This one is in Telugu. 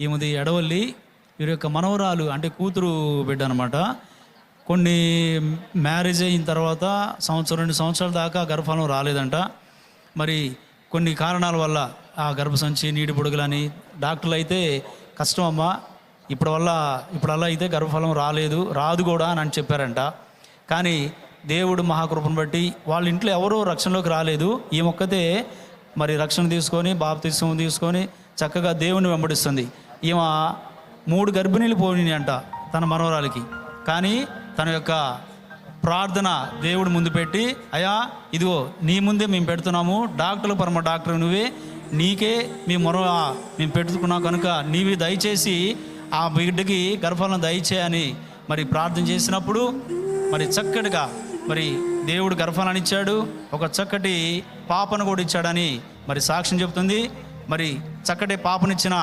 ఈమెది ఎడవల్లి వీరి యొక్క మనవరాలు అంటే కూతురు బిడ్డ అనమాట కొన్ని మ్యారేజ్ అయిన తర్వాత సంవత్సరం రెండు సంవత్సరాల దాకా గర్భఫలం రాలేదంట. మరి కొన్ని కారణాల వల్ల ఆ గర్భసంచి నీటి పొడుగులని డాక్టర్లు అయితే కష్టం అమ్మా ఇప్పుడు వల్ల ఇప్పుడల్లా అయితే గర్భఫలం రాలేదు రాదు కూడా అని అని చెప్పారంట. కానీ దేవుడు మహాకృపను బట్టి వాళ్ళ ఇంట్లో ఎవరూ రక్షణలోకి రాలేదు. ఈ మొక్కతే మరి రక్షణ తీసుకొని బాప్తిసం తీసుకొని చక్కగా దేవుని వెంబడిస్తుంది. ఈమె మూడు గర్భిణీలు పోయినాయి అంట తన మనవరాలకి. కానీ తన యొక్క ప్రార్థన దేవుడు ముందు పెట్టి అయ్యా ఇదిగో నీ ముందే మేము పెడుతున్నాము డాక్టర్లు పరమ డాక్టర్ నువ్వే నీకే మీ మొర మేము పెట్టుకున్నాం కనుక నీవి దయచేసి ఆ బిడ్డకి గర్భాలను దయచేయని మరి ప్రార్థన చేసినప్పుడు మరి చక్కటిగా మరి దేవుడు గర్భాలను ఇచ్చాడు ఒక చక్కటి పాపను కూడా ఇచ్చాడని మరి సాక్ష్యం చెబుతుంది. మరి చక్కటి పాపనిచ్చిన